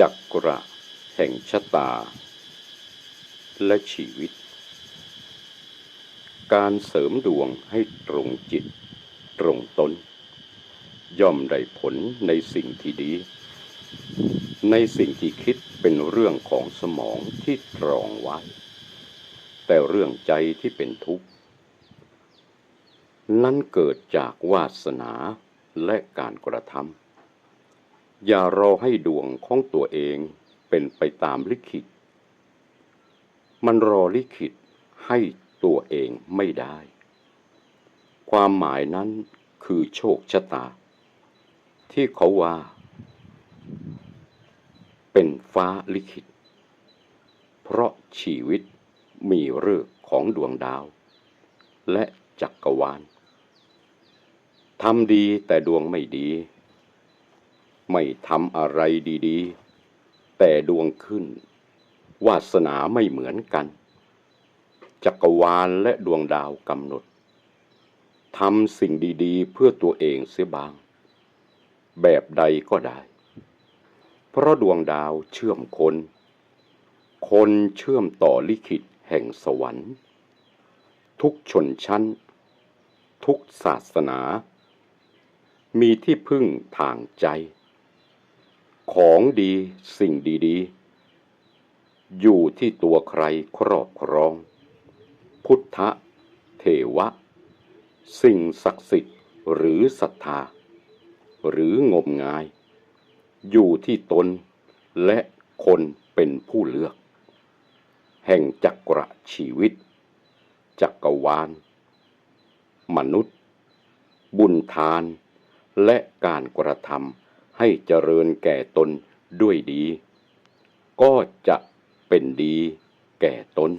จักระแห่งชะตา และชีวิต การเสริมดวงให้ตรงจิต ตรงตน ย่อมได้ผลในสิ่งที่ดี ในสิ่งที่คิดเป็นเรื่องของสมองที่ตรองไว้ แต่เรื่องใจที่เป็นทุกข์ นั้นเกิดจากวาสนาและการกระทำ อย่ารอให้ดวงของตัวเองเป็นไปตามลิขิต มันรอลิขิตให้ตัวเองไม่ได้ ความหมายนั้นคือโชคชะตา ที่เขาว่า เป็นฟ้าลิขิต เพราะชีวิตมีเรื่องของดวงดาว และจักรวาลทำดีแต่ดวงไม่ดี ไม่ทำอะไรดีๆ แต่ดวงขึ้น วาสนาไม่เหมือนกัน จักรวาลและดวงดาวกำหนดทำสิ่งดีๆ เพื่อตัวเองเสียบาง แบบใดก็ได้ เพราะดวงดาวเชื่อมคน คนเชื่อมต่อลิขิตแห่งสวรรค์ ทุกชนชั้น ทุกศาสนา มีที่พึ่งทางใจ ของดีสิ่งดีๆ อยู่ที่ตัวใครครอบครอง พุทธเทวะ สิ่งศักดิ์สิทธิ์หรือศรัทธา หรืองมงาย อยู่ที่ตนและคนเป็นผู้เลือก แห่งจักระชีวิต จักรวาล มนุษย์ บุญทานและการกระทำ ให้เจริญแก่ตนด้วยดี ก็จะเป็นดีแก่ตน